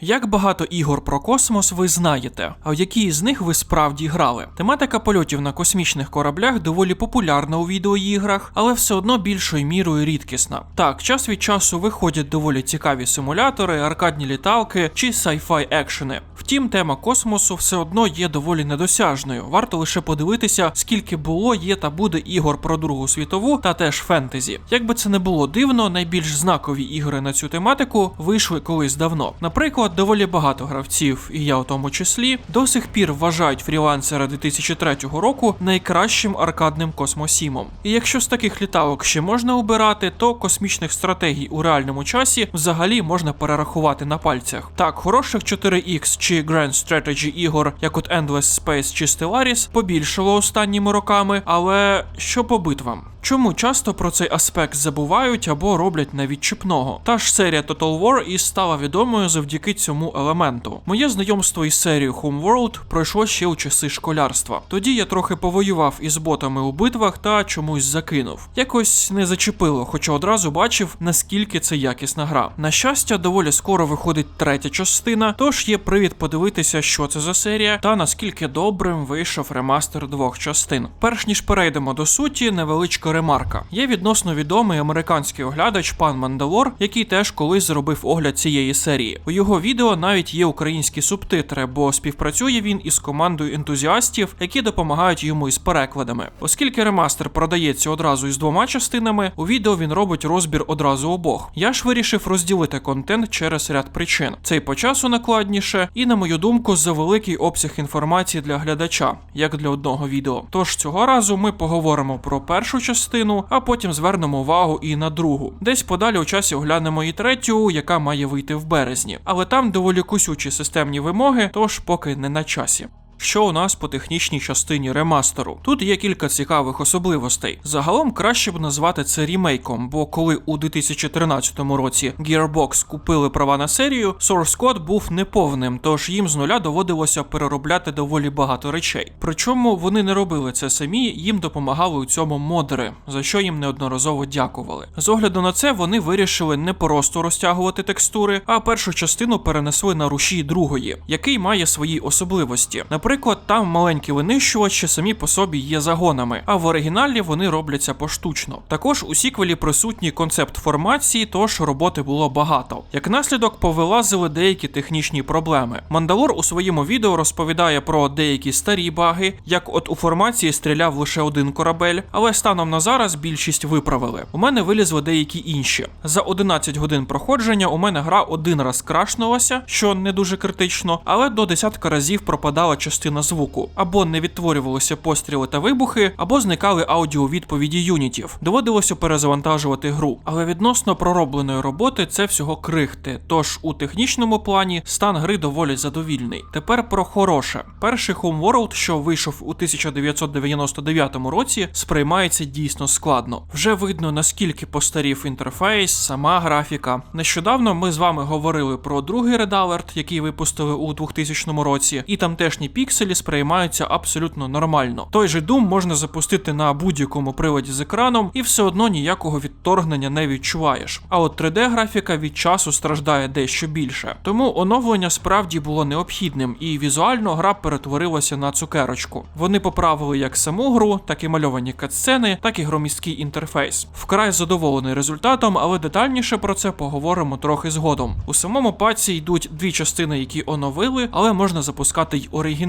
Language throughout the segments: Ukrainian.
Як багато ігор про космос ви знаєте, а в які з них ви справді грали? Тематика польотів на космічних кораблях доволі популярна у відеоіграх, але все одно більшою мірою рідкісна. Так, час від часу виходять доволі цікаві симулятори, аркадні літалки чи sci-fi екшени. Втім, тема космосу все одно є доволі недосяжною. Варто лише подивитися, скільки було, є та буде ігор про Другу світову та теж фентезі. Як би це не було дивно, найбільш знакові ігри на цю тематику вийшли колись давно. Наприклад, доволі багато гравців, і я у тому числі, до сих пір вважають фрілансера 2003 року найкращим аркадним космосімом. І якщо з таких літавок ще можна обирати, то космічних стратегій у реальному часі взагалі можна перерахувати на пальцях. Так, хороших 4X чи Grand Strategy ігор, як от Endless Space чи Stellaris, побільшало останніми роками, але що по битвам? Чому часто про цей аспект забувають або роблять навіть? Та ж серія Total War і стала відомою завдяки цьому елементу. Моє знайомство із серією Homeworld пройшло ще у часи школярства. Тоді я трохи повоював із ботами у битвах та чомусь закинув. Якось не зачепило, хоча одразу бачив, наскільки це якісна гра. На щастя, доволі скоро виходить третя частина, тож є привід подивитися, що це за серія, та наскільки добрим вийшов ремастер двох частин. Перш ніж перейдемо до суті, невеличка ремарка. Є відносно відомий американський оглядач пан Мандалор, який теж колись зробив огляд цієї серії. У його відео навіть є українські субтитри, бо співпрацює він із командою ентузіастів, які допомагають йому із перекладами. Оскільки ремастер продається одразу із двома частинами, у відео він робить розбір одразу обох. Я ж вирішив розділити контент через ряд причин. Цей по часу накладніше, і, на мою думку, за великий обсяг інформації для глядача, як для одного відео. Тож цього разу ми поговоримо про першу частину, а потім звернемо увагу і на другу. Десь подалі у часі оглянемо і третю, яка має вийти в березні. Але там доволі кусючі системні вимоги, тож поки не на часі. Що у нас по технічній частині ремастеру? Тут є кілька цікавих особливостей. Загалом краще б назвати це рімейком, бо коли у 2013 році Gearbox купили права на серію, Source Code був неповним, тож їм з нуля доводилося переробляти доволі багато речей. Причому вони не робили це самі, їм допомагали у цьому модери, за що їм неодноразово дякували. З огляду на це вони вирішили не просто розтягувати текстури, а першу частину перенесли на рушій другої, який має свої особливості. Наприклад, там маленькі винищувачі самі по собі є загонами, а в оригіналі вони робляться поштучно. Також у сіквелі присутній концепт формації, тож роботи було багато. Як наслідок повилазили деякі технічні проблеми. Мандалор у своєму відео розповідає про деякі старі баги, як от у формації стріляв лише один корабель, але станом на зараз більшість виправили. У мене вилізли деякі інші. За 11 годин проходження у мене гра один раз крашнулася, що не дуже критично, але до десятка разів пропадала частина звуку, або не відтворювалися постріли та вибухи, або зникали аудіовідповіді юнітів. Доводилося перезавантажувати гру. Але відносно проробленої роботи це всього крихти. Тож у технічному плані стан гри доволі задовільний. Тепер про хороше. Перший Homeworld, що вийшов у 1999 році, сприймається дійсно складно. Вже видно наскільки постарів інтерфейс, сама графіка. Нещодавно ми з вами говорили про другий Alert, який випустили у 2000 році, і тамтешні пікселі сприймаються абсолютно нормально. Той же Doom можна запустити на будь-якому приладі з екраном, і все одно ніякого відторгнення не відчуваєш. А от 3D-графіка від часу страждає дещо більше. Тому оновлення справді було необхідним, і візуально гра перетворилася на цукерочку. Вони поправили як саму гру, так і мальовані катсцени, так і громісткий інтерфейс. Вкрай задоволений результатом, але детальніше про це поговоримо трохи згодом. У самому паці йдуть дві частини, які оновили, але можна запускати й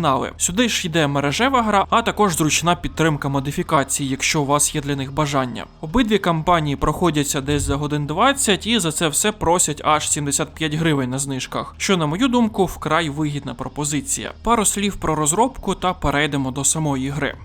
оригінали. Сюди ж йде мережева гра, а також зручна підтримка модифікацій, якщо у вас є для них бажання. Обидві кампанії проходяться десь за годин 20 і за це все просять аж 75 гривень на знижках, що, на мою думку, вкрай вигідна пропозиція. Пару слів про розробку та перейдемо до самої гри.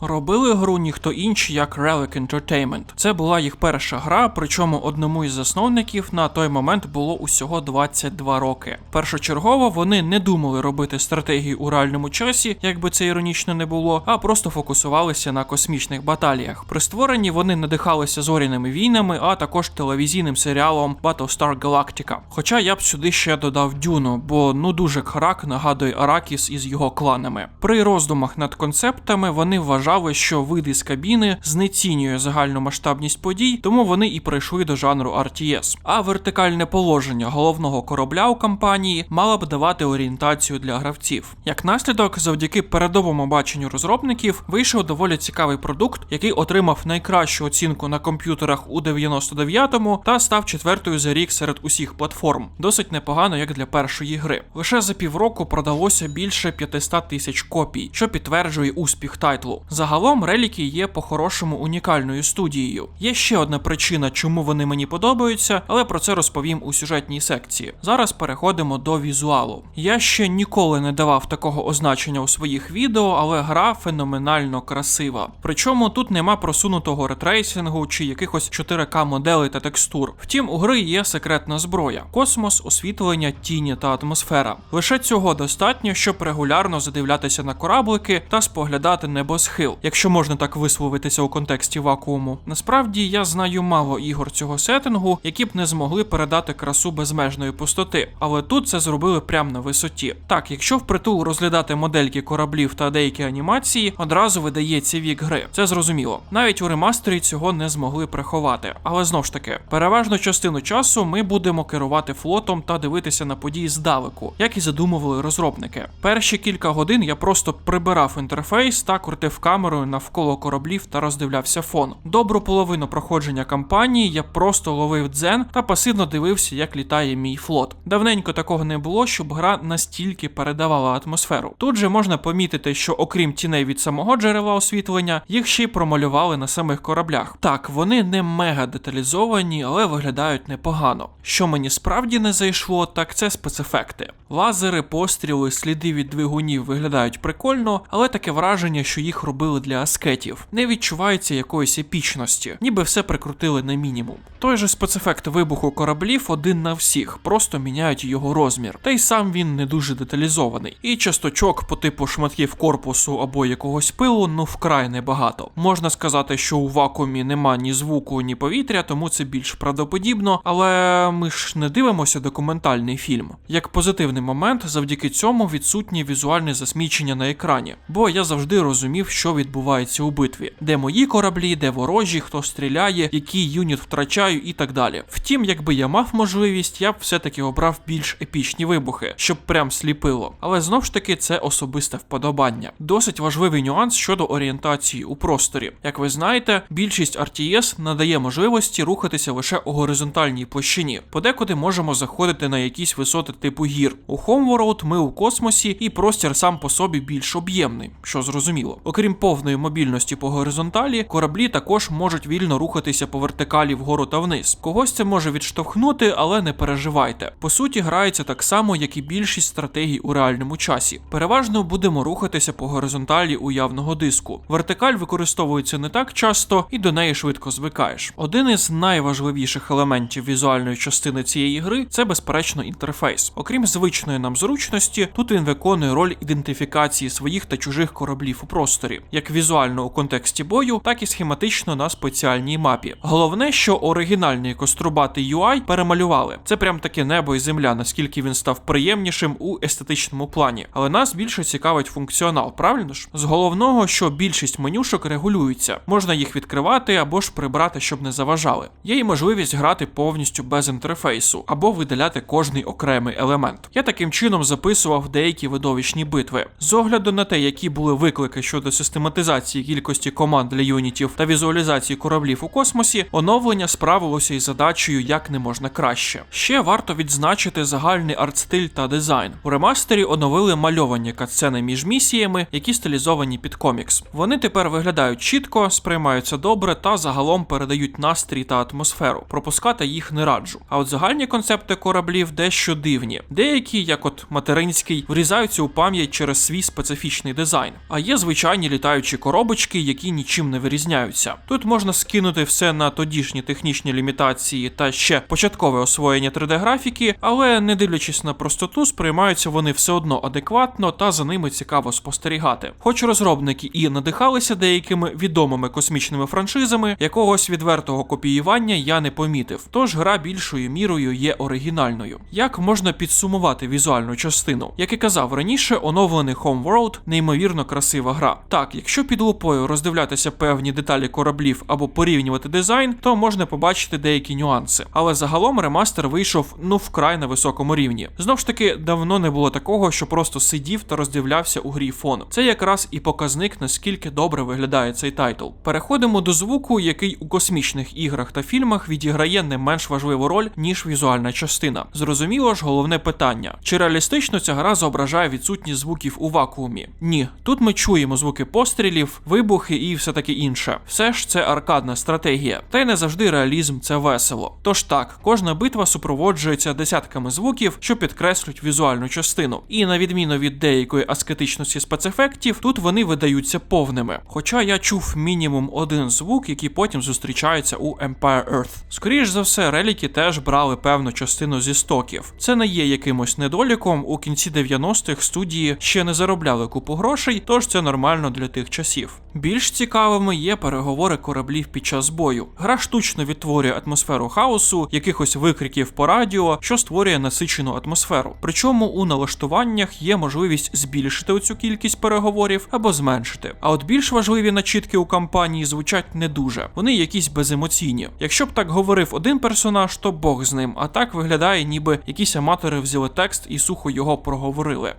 Робили гру ніхто інший, як Relic Entertainment. Це була їх перша гра, причому одному із засновників на той момент було усього 22 роки. Першочергово вони не думали робити стратегію у реальному часі, як би це іронічно не було, а просто фокусувалися на космічних баталіях. При створенні вони надихалися зоряними війнами, а також телевізійним серіалом Battlestar Galactica. Хоча я б сюди ще додав Дюну, бо ну дуже Кхарак нагадує Аракіс із його кланами. При роздумах над концептами вони вважали вважали, що види з кабіни знецінює загальну масштабність подій, тому вони і прийшли до жанру RTS. А вертикальне положення головного корабля у кампанії мало б давати орієнтацію для гравців. Як наслідок, завдяки передовому баченню розробників, вийшов доволі цікавий продукт, який отримав найкращу оцінку на комп'ютерах у 99-му та став четвертою за рік серед усіх платформ. Досить непогано, як для першої гри. Лише за півроку продалося більше 500 тисяч копій, що підтверджує успіх тайтлу. Загалом реліки є по-хорошому унікальною студією. Є ще одна причина, чому вони мені подобаються, але про це розповім у сюжетній секції. Зараз переходимо до візуалу. Я ще ніколи не давав такого означення у своїх відео, але гра феноменально красива. Причому тут нема просунутого ретрейсингу чи якихось 4К моделей та текстур. Втім, у гри є секретна зброя: космос, освітлення, тіні та атмосфера. Лише цього достатньо, щоб регулярно задивлятися на кораблики та споглядати небосхил, якщо можна так висловитися у контексті вакууму. Насправді я знаю мало ігор цього сеттингу, які б не змогли передати красу безмежної пустоти, але тут це зробили прямо на висоті. Так, якщо впритул розглядати модельки кораблів та деякі анімації, одразу видається вік гри. Це зрозуміло. Навіть у ремастері цього не змогли приховати. Але знов ж таки, переважну частину часу ми будемо керувати флотом та дивитися на події здалеку, як і задумували розробники. Перші кілька годин я просто прибирав інтерфейс та крутив камерою навколо кораблів та роздивлявся фон. Добру половину проходження кампанії я просто ловив дзен та пасивно дивився, як літає мій флот. Давненько такого не було, щоб гра настільки передавала атмосферу. Тут же можна помітити, що окрім тіней від самого джерела освітлення, їх ще й промалювали на самих кораблях. Так, вони не мега деталізовані, але виглядають непогано. Що мені справді не зайшло, так це спецефекти. Лазери, постріли, сліди від двигунів виглядають прикольно, але таке враження, що їх робили для аскетів. Не відчувається якоїсь епічності, ніби все прикрутили на мінімум. Той же спецефект вибуху кораблів один на всіх, просто міняють його розмір. Та й сам він не дуже деталізований. І часточок по типу шматків корпусу або якогось пилу, ну вкрай небагато. Можна сказати, що у вакуумі нема ні звуку, ні повітря, тому це більш правдоподібно, але ми ж не дивимося документальний фільм. Як позитивний момент, завдяки цьому відсутнє візуальне засмічення на екрані, бо я завжди розумів, що відбувається у битві, де мої кораблі, де ворожі, хто стріляє, який юніт втрачаю і так далі. Втім, якби я мав можливість, я б все-таки обрав більш епічні вибухи, щоб прям сліпило. Але знов ж таки це особисте вподобання. Досить важливий нюанс щодо орієнтації у просторі. Як ви знаєте, більшість RTS надає можливості рухатися лише у горизонтальній площині. Подекуди можемо заходити на якісь висоти типу гір. У Homeworld ми у космосі, і простір сам по собі більш об'ємний, що зрозуміло. Окрім повної мобільності по горизонталі, кораблі також можуть вільно рухатися по вертикалі вгору та вниз. Когось це може відштовхнути, але не переживайте. По суті, грається так само, як і більшість стратегій у реальному часі. Переважно будемо рухатися по горизонталі уявного диску. Вертикаль використовується не так часто, і до неї швидко звикаєш. Один із найважливіших елементів візуальної частини цієї гри це безперечно інтерфейс. Окрім звичної нам зручності, тут він виконує роль ідентифікації своїх та чужих кораблів у просторі, як візуально у контексті бою, так і схематично на спеціальній мапі. Головне, що оригінальний кострубатий UI перемалювали. Це прям таке небо і земля, наскільки він став приємнішим у естетичному плані. Але нас більше цікавить функціонал, правильно ж? З головного, що більшість менюшок регулюються, можна їх відкривати або ж прибрати, щоб не заважали. Є і можливість грати повністю без інтерфейсу або видаляти кожний окремий елемент. Я таким чином записував деякі видовищні битви. З огляду на те, які були виклики щодо систематизації кількості команд для юнітів та візуалізації кораблів у космосі, оновлення справилося із задачею як не можна краще. Ще варто відзначити загальний артстиль та дизайн. У ремастері оновили мальовані катсцени між місіями, які стилізовані під комікс. Вони тепер виглядають чітко, сприймаються добре та загалом передають настрій та атмосферу. Пропускати їх не раджу. А от загальні концепти кораблів дещо дивні. Деякі, як от материнський, врізаються у пам'ять через свій специфічний дизайн. А є звичайні літаючі коробочки, які нічим не вирізняються. Тут можна скинути все на тодішні технічні лімітації та ще початкове освоєння 3D-графіки, але не дивлячись на простоту, сприймаються вони все одно адекватно та за ними цікаво спостерігати. Хоч розробники і надихалися деякими відомими космічними франшизами, якогось відвертого копіювання я не помітив. Тож гра більшою мірою є оригінальною. Як можна підсумувати візуальну частину. Як і казав раніше, оновлений Homeworld неймовірно красива гра. Так, якщо під лупою роздивлятися певні деталі кораблів або порівнювати дизайн, то можна побачити деякі нюанси. Але загалом ремастер вийшов ну вкрай на високому рівні. Знов ж таки, давно не було такого, що просто сидів та роздивлявся у грі фон. Це якраз і показник, наскільки добре виглядає цей тайтл. Переходимо до звуку, який у космічних іграх та фільмах відіграє не менш важливу роль, ніж візуальна частина. Зрозуміло ж, головне питання: чи реалістично ця гра зображає відсутність звуків у вакуумі? Ні, тут ми чуємо звуки пострілів, вибухи і все таке інше. Все ж це аркадна стратегія, та й не завжди реалізм це весело. Тож так, кожна битва супроводжується десятками звуків, що підкреслюють візуальну частину. І на відміну від деякої аскетичності спецефектів, тут вони видаються повними. Хоча я чув мінімум один звук, який потім зустрічається у Empire Earth. Скоріш за все, реліки теж брали певну частину зі стоків. Це не є якимось недоліком. У кінці 90-х студії ще не заробляли купу грошей, тож це нормально для тих часів. Більш цікавими є переговори кораблів під час бою. Гра штучно відтворює атмосферу хаосу, якихось викриків по радіо, що створює насичену атмосферу. Причому у налаштуваннях є можливість збільшити оцю кількість переговорів або зменшити. А от більш важливі начітки у кампанії звучать не дуже. Вони якісь беземоційні. Якщо б так говорив один персонаж, то Бог з ним. А так виглядає, ніби якісь аматори взяли текст і сухо його проговорили.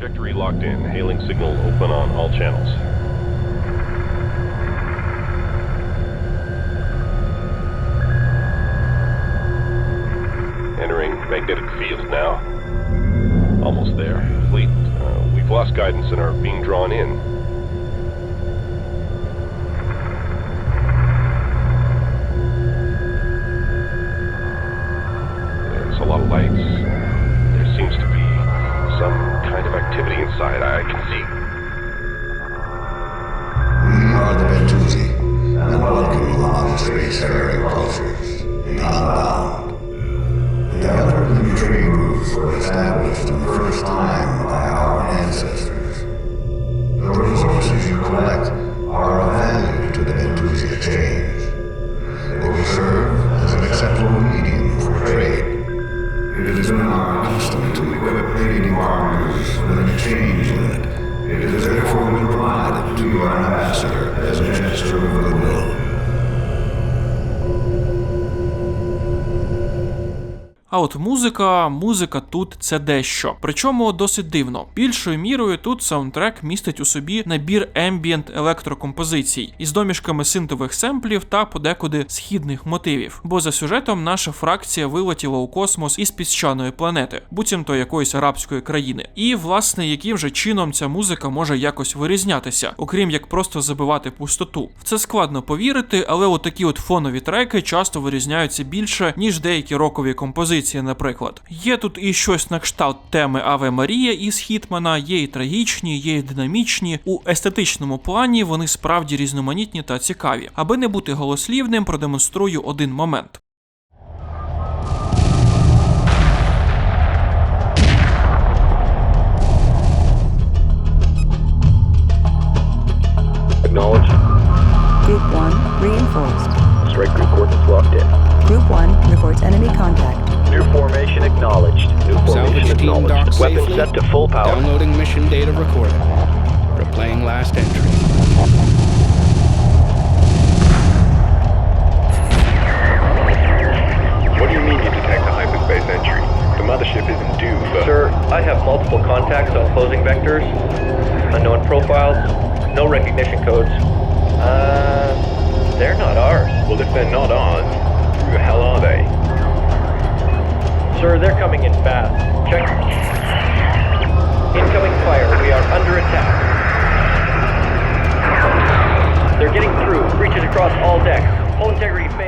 Trajectory locked in. Hailing signal open on all channels. Entering magnetic field now. Almost there. Fleet, uh, we've lost guidance and are being drawn in. Activity inside. I can see. We are the Bentusi, and welcome you on spacefaring cultures, unbound. The Elderly trade routes were established for the first time by our ancestors. The resources you collect Street. От музика, музика тут це дещо. Причому досить дивно. Більшою мірою тут саундтрек містить у собі набір ембієнт електрокомпозицій із домішками синтових семплів та подекуди східних мотивів. Бо за сюжетом наша фракція вилетіла у космос із піщаної планети, буцімто якоїсь арабської країни. І власне, яким же чином ця музика може якось вирізнятися, окрім як просто забивати пустоту. В це складно повірити, але от такі от фонові треки часто вирізняються більше, ніж деякі рокові композиції, наприклад. Є тут і щось на кшталт теми Аве Марія із Хітмана, є і трагічні, є і динамічні. У естетичному плані вони справді різноманітні та цікаві. Аби не бути голослівним, продемонструю один момент. Acknowledge. Group 1 reinforced. Strike group coordinates locked in. Group 1 reports enemy contact. New formation acknowledged. New formation Salvage team dock acknowledged. Weapon safely. set to full power. Downloading mission data recorded. Replaying last entry. What do you mean you detect a hyperspace entry? The mothership isn't due for... Sir, I have multiple contacts on closing vectors, unknown profiles, no recognition codes. Uh, they're not ours. Well, if they're not ours, who the hell are they? Sir, they're coming in fast. Check. Incoming fire. We are under attack. They're getting through. Breaches across all decks. Hull integrity failing.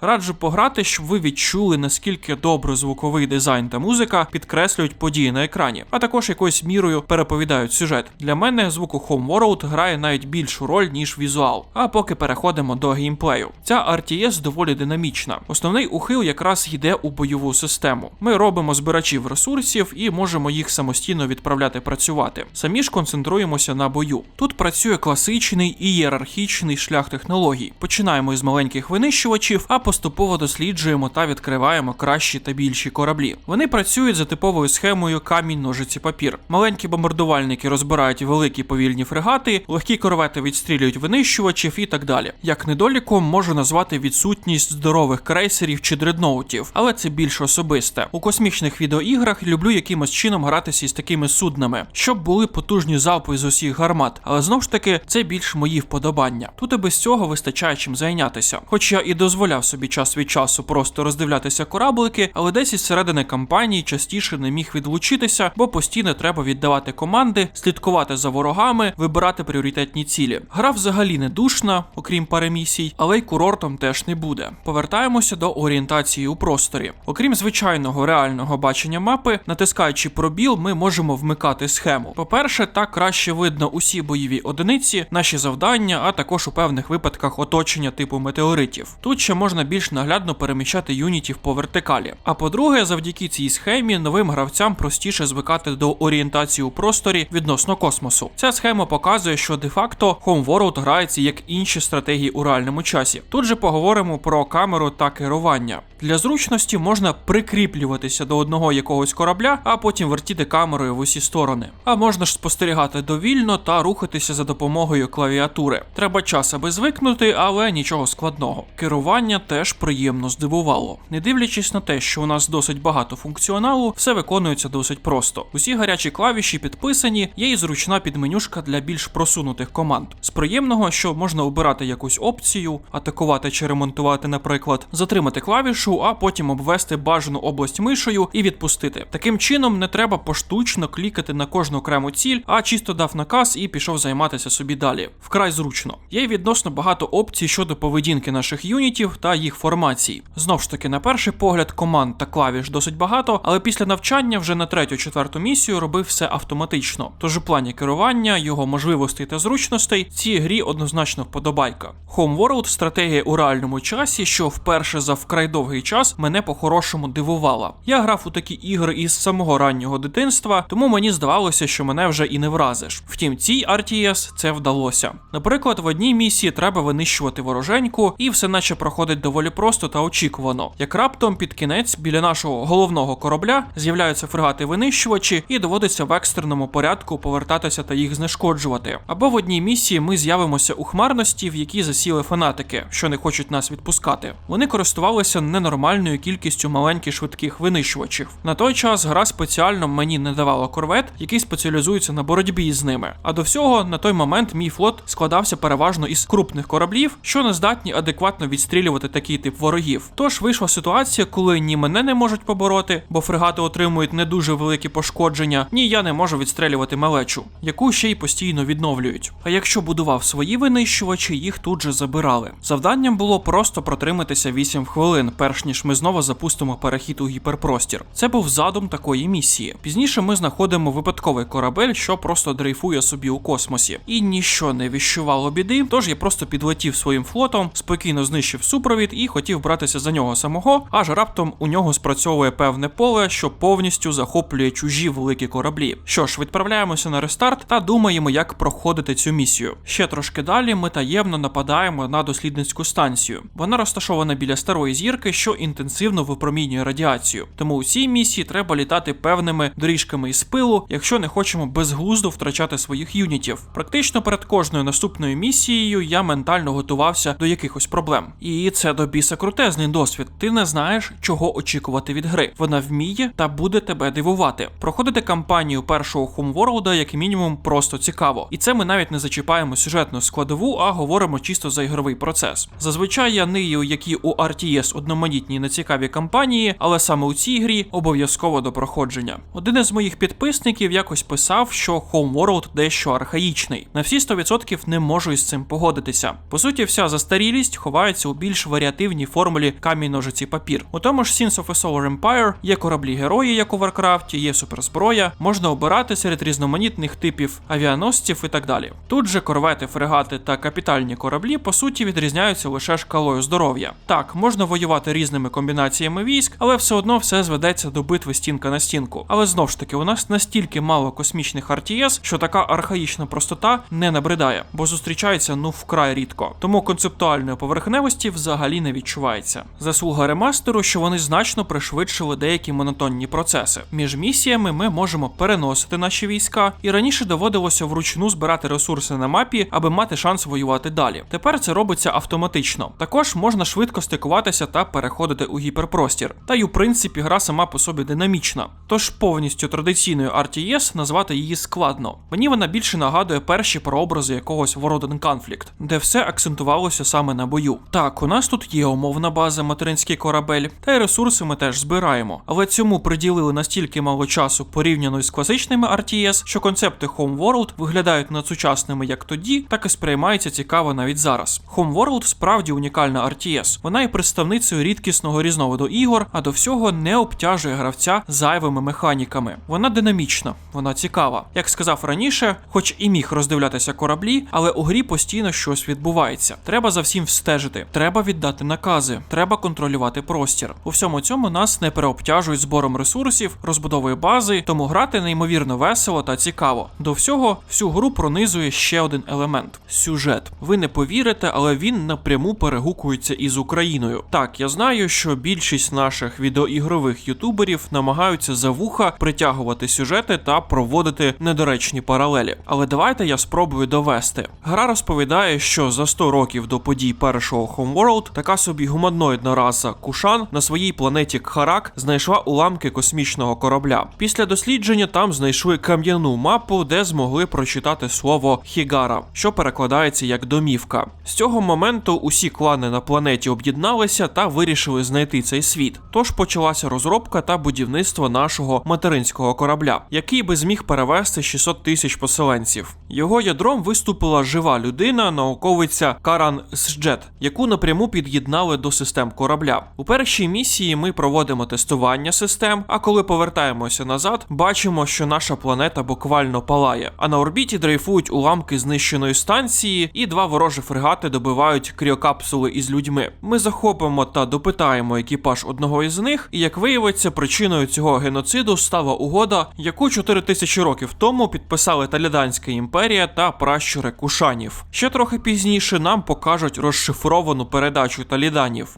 Раджу пограти, щоб ви відчули, наскільки добре звуковий дизайн та музика підкреслюють події на екрані, а також якоюсь мірою переповідають сюжет. Для мене звук у Homeworld грає навіть більшу роль, ніж візуал. А поки переходимо до геймплею. Ця RTS доволі динамічна. Основний ухил якраз йде у бойову систему. Ми робимо збирачів ресурсів і можемо їх самостійно відправляти працювати. Самі ж концентруємося на бою. Тут працює класичний і ієрархічний шлях технологій. Починаємо із маленьких винищувачів, а поступово досліджуємо та відкриваємо кращі та більші кораблі. Вони працюють за типовою схемою камінь, ножиці, папір. Маленькі бомбардувальники розбирають великі повільні фрегати, легкі корвети відстрілюють винищувачів і так далі. Як недоліком можу назвати відсутність здорових крейсерів чи дредноутів, але це більш особисте. У космічних відеоіграх люблю якимось чином гратися із такими суднами, щоб були потужні залпи з усіх гармат, але знову ж таки це більш мої вподобання. Тут і без цього вистачає чим зайнятися. Хоч я і дозволяв собі час від часу просто роздивлятися кораблики, але десь із середини кампанії частіше не міг відлучитися, бо постійно треба віддавати команди, слідкувати за ворогами, вибирати пріоритетні цілі. Гра взагалі не душна, окрім пари місій, але й курортом теж не буде. Повертаємося до орієнтації у просторі. Окрім звичайного реального бачення мапи, натискаючи пробіл, ми можемо вмикати схему. По-перше, так краще видно усі бойові одиниці, наші завдання, а також у певних випадках оточення типу метеоритів. Тут ще можна більш наглядно переміщати юнітів по вертикалі. А по-друге, завдяки цій схемі новим гравцям простіше звикати до орієнтації у просторі відносно космосу. Ця схема показує, що де-факто Homeworld грається як інші стратегії у реальному часі. Тут же поговоримо про камеру та керування. Для зручності можна прикріплюватися до одного якогось корабля, а потім вертіти камерою в усі сторони. А можна ж спостерігати довільно та рухатися за допомогою клавіатури. Треба час, аби звикнути, але нічого складного. Керування теж приємно здивувало. Не дивлячись на те, що у нас досить багато функціоналу, все виконується досить просто. Усі гарячі клавіші підписані, є і зручна підменюшка для більш просунутих команд. З приємного, що можна обирати якусь опцію, атакувати чи ремонтувати, наприклад, затримати клавішу, а потім обвести бажану область мишею і відпустити. Таким чином не треба поштучно клікати на кожну окрему ціль, а чисто дав наказ і пішов займатися собі далі. Вкрай зручно. Є відносно багато опцій щодо поведінки наших юнітів та їх формацій. Знов ж таки, на перший погляд, команд та клавіш досить багато, але після навчання вже на третю-четверту місію робив все автоматично. Тож у плані керування, його можливостей та зручностей цій грі однозначно вподобайка. Homeworld – стратегія у реальному часі, що вперше за вкрай довгий час мене по-хорошому дивувала. Я грав у такі ігри із самого раннього дитинства, тому мені здавалося, що мене вже і не вразиш. Втім, цій RTS це вдалося. Наприклад, в одній місії треба винищувати вороженьку, і все наче проходить доволі просто та очікувано. Як раптом під кінець біля нашого головного корабля з'являються фрегати-винищувачі, і доводиться в екстреному порядку повертатися та їх знешкоджувати. Або в одній місії ми з'явимося у хмарності, в якій засіли фанатики, що не хочуть нас відпускати. Вони користувалися ненормальною кількістю маленьких швидких винищувачів. На той час гра спеціально мені не давала корвет, який спеціалізується на боротьбі з ними. А до всього на той момент мій флот складався переважно із крупних кораблів, що не здатні адекватно відстрілювати такий тип ворогів. Тож вийшла ситуація, коли ні мене не можуть побороти, бо фрегати отримують не дуже великі пошкодження, ні я не можу відстрелювати малечу, яку ще й постійно відновлюють. А якщо будував свої винищувачі, їх тут же забирали. Завданням було просто протриматися 8 хвилин, перш ніж ми знову запустимо перехід у гіперпростір. Це був задум такої місії. Пізніше ми знаходимо випадковий корабель, що просто дрейфує собі у космосі, і ніщо не віщувало біди. Тож я просто підлетів своїм флотом, спокійно знищив супровід і хотів братися за нього самого, аж раптом у нього спрацьовує певне поле, що повністю захоплює чужі великі кораблі. Що ж, відправляємося на рестарт та думаємо, як проходити цю місію. Ще трошки далі ми таємно нападаємо на дослідницьку станцію. Вона розташована біля старої зірки, що інтенсивно випромінює радіацію. Тому у цій місії треба літати певними доріжками із пилу, якщо не хочемо безглуздо втрачати своїх юнітів. Практично перед кожною наступною місією я ментально готувався до якихось проблем. І це до біса крутезний досвід. Ти не знаєш, чого очікувати від гри. Вона вміє та буде тебе дивувати. Проходити кампанію першого Homeworld як мінімум просто цікаво. І це ми навіть не зачіпаємо сюжетну складову, а говоримо чисто за ігровий процес. Зазвичай я нию, які у RTS одноманітні нецікаві кампанії, але саме у цій грі обов'язково до проходження. Один із моїх підписників якось писав, що Homeworld дещо архаїчний. На всі 100% не можу із цим погодитися. По суті, вся застарілість ховається у більш варіативній формулі камінь ножиці папір. У тому ж Sins of a Solar Empire є кораблі герої, як у Варкрафті, є суперзброя, можна обирати серед різноманітних типів авіаносців і так далі. Тут же корвети, фрегати та капітальні кораблі по суті відрізняються лише шкалою здоров'я. Так, можна воювати різними комбінаціями військ, але все одно все зведеться до битви стінка на стінку. Але знов ж таки, у нас настільки мало космічних RTS, що така архаїчна простота не набридає, бо зустрічається ну вкрай рідко. Тому концептуальної поверхневості взагалі взагалі не відчувається. Заслуга ремастеру, що вони значно пришвидшили деякі монотонні процеси. Між місіями ми можемо переносити наші війська, і раніше доводилося вручну збирати ресурси на мапі, аби мати шанс воювати далі. Тепер це робиться автоматично. Також можна швидко стикуватися та переходити у гіперпростір. Та й у принципі гра сама по собі динамічна. Тож повністю традиційною RTS назвати її складно. Мені вона більше нагадує перші прообрази якогось Вороден Conflict, де все акцентувалося саме на бою. Так, у нас тут є умовна база, материнський корабель, та й ресурси ми теж збираємо. Але цьому приділили настільки мало часу порівняно із класичними RTS, що концепти Homeworld виглядають надсучасними як тоді, так і сприймаються цікаво навіть зараз. Homeworld справді унікальна RTS. Вона є представницею рідкісного різновиду ігор, а до всього не обтяжує гравця зайвими механіками. Вона динамічна, вона цікава. Як сказав раніше, хоч і міг роздивлятися кораблі, але у грі постійно щось відбувається. Треба за всім встежити, треба віддати накази, треба контролювати простір. У всьому цьому нас не переобтяжують збором ресурсів, розбудовою бази, тому грати неймовірно весело та цікаво. До всього, всю гру пронизує ще один елемент сюжет. Ви не повірите, але він напряму перегукується із Україною. Так, я знаю, що більшість наших відеоігрових ютуберів намагаються за вуха притягувати сюжети та проводити недоречні паралелі. Але давайте я спробую довести. Гра розповідає, що за 100 років до подій першого Homeworld така собі гуманоїдна раса Кушан на своїй планеті Кхарак знайшла уламки космічного корабля. Після дослідження там знайшли кам'яну мапу, де змогли прочитати слово Хігара, що перекладається як домівка. З цього моменту усі клани на планеті об'єдналися та вирішили знайти цей світ. Тож почалася розробка та будівництво нашого материнського корабля, який би зміг перевезти 600 тисяч поселенців. Його ядром виступила жива людина, науковиця Каран Сджет, яку напряму під'єднали до систем корабля. У першій місії ми проводимо тестування систем, а коли повертаємося назад, бачимо, що наша планета буквально палає. А на орбіті дрейфують уламки знищеної станції, і два ворожі фрегати добивають кріокапсули із людьми. Ми захопимо та допитаємо екіпаж одного із них, і як виявиться, причиною цього геноциду стала угода, яку 4 тисячі років тому підписали Таліданська імперія та пращури Кушанів. Ще трохи пізніше нам покажуть розшифровану передачу таліданів.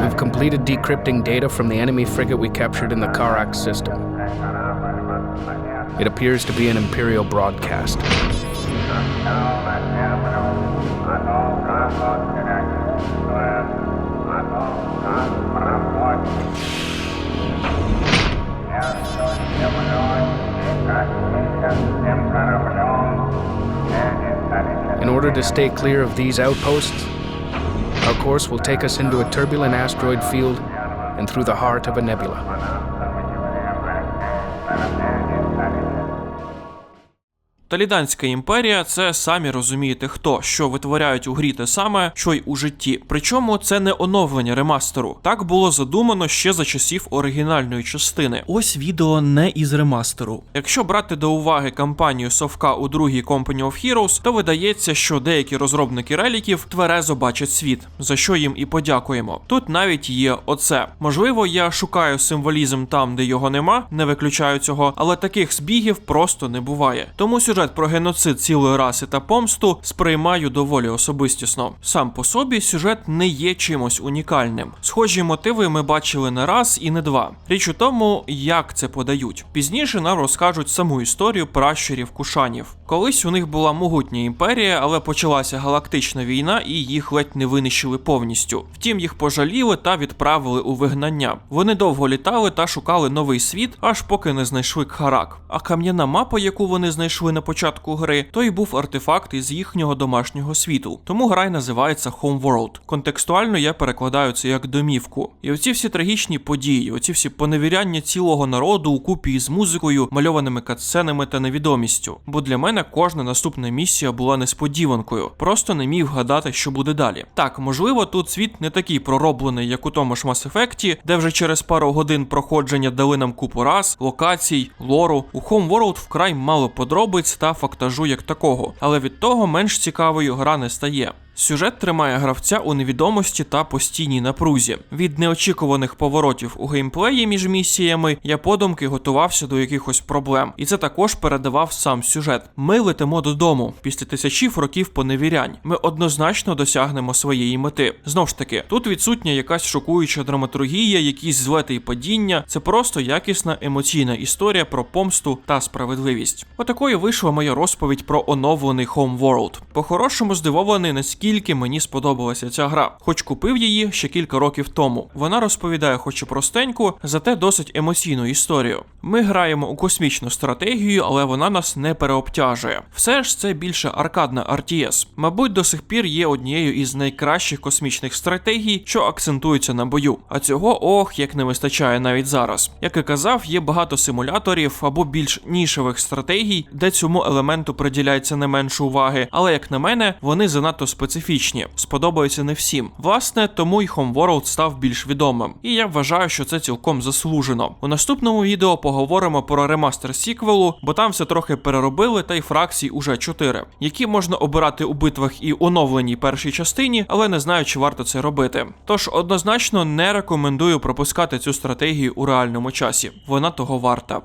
We've completed decrypting data from the enemy frigate we captured in the Karak system. It appears to be an Imperial broadcast. In order to stay clear of these outposts, our course will take us into a turbulent asteroid field and through the heart of a nebula. Таліданська імперія це самі розумієте хто, що витворяють у грі те саме, що й у житті. Причому це не оновлення ремастеру. Так було задумано ще за часів оригінальної частини. Ось відео не із ремастеру. Якщо брати до уваги кампанію Совка у другій Company of Heroes, то видається, що деякі розробники реліків тверезо бачать світ, за що їм і подякуємо. Тут навіть є оце. Можливо, я шукаю символізм там, де його нема, не виключаю цього, але таких збігів просто не буває. Тому сюжет про геноцид цілої раси та помсту сприймаю доволі особистісно. Сам по собі сюжет не є чимось унікальним. Схожі мотиви ми бачили не раз і не два. Річ у тому, як це подають. Пізніше нам розкажуть саму історію пращурів кушанів. Колись у них була могутня імперія, але почалася галактична війна, і їх ледь не винищили повністю. Втім, їх пожаліли та відправили у вигнання. Вони довго літали та шукали новий світ, аж поки не знайшли Кхарак. А кам'яна мапа, яку вони знайшли на початку гри, то й був артефакт із їхнього домашнього світу. Тому гра й називається Homeworld. Контекстуально я перекладаю це як домівку. І оці всі трагічні події, оці всі поневіряння цілого народу у купі з музикою, мальованими катсценами та невідомістю. Бо для мене кожна наступна місія була несподіванкою. Просто не міг гадати, що буде далі. Так, можливо, тут світ не такий пророблений, як у тому ж Mass Effect, де вже через пару годин проходження дали нам купу раз, локацій, лору. У Homeworld вкрай мало подробиць та фактажу як такого, але від того менш цікавою гра не стає. Сюжет тримає гравця у невідомості та постійній напрузі. Від неочікуваних поворотів у геймплеї між місіями я подумки готувався до якихось проблем, і це також передавав сам сюжет. Ми летимо додому після тисячів років поневірянь. Ми однозначно досягнемо своєї мети. Знов ж таки, тут відсутня якась шокуюча драматургія, якісь злети і падіння. Це просто якісна емоційна історія про помсту та справедливість. Отакою вийшла моя розповідь про оновлений Homeworld. По-хорошому здивований, наскільки мені сподобалася ця гра, хоч купив її ще кілька років тому. Вона розповідає, хоч і простеньку, зате досить емоційну історію. Ми граємо у космічну стратегію, але вона нас не переобтяжує. Все ж це більше аркадна RTS. Мабуть, до сих пір є однією із найкращих космічних стратегій, що акцентуються на бою. А цього ох, як не вистачає навіть зараз. Як і казав, є багато симуляторів або більш нішевих стратегій, де цьому елементу приділяється не менше уваги, але як на мене, вони занадто специфічні, сподобаються не всім. Власне, тому й Homeworld став більш відомим. І я вважаю, що це цілком заслужено. У наступному відео поговоримо про ремастер сіквелу, бо там все трохи переробили, та й фракцій уже 4, які можна обирати у битвах і оновленій першій частині, але не знаю, чи варто це робити. Тож однозначно не рекомендую пропускати цю стратегію у реальному часі. Вона того варта.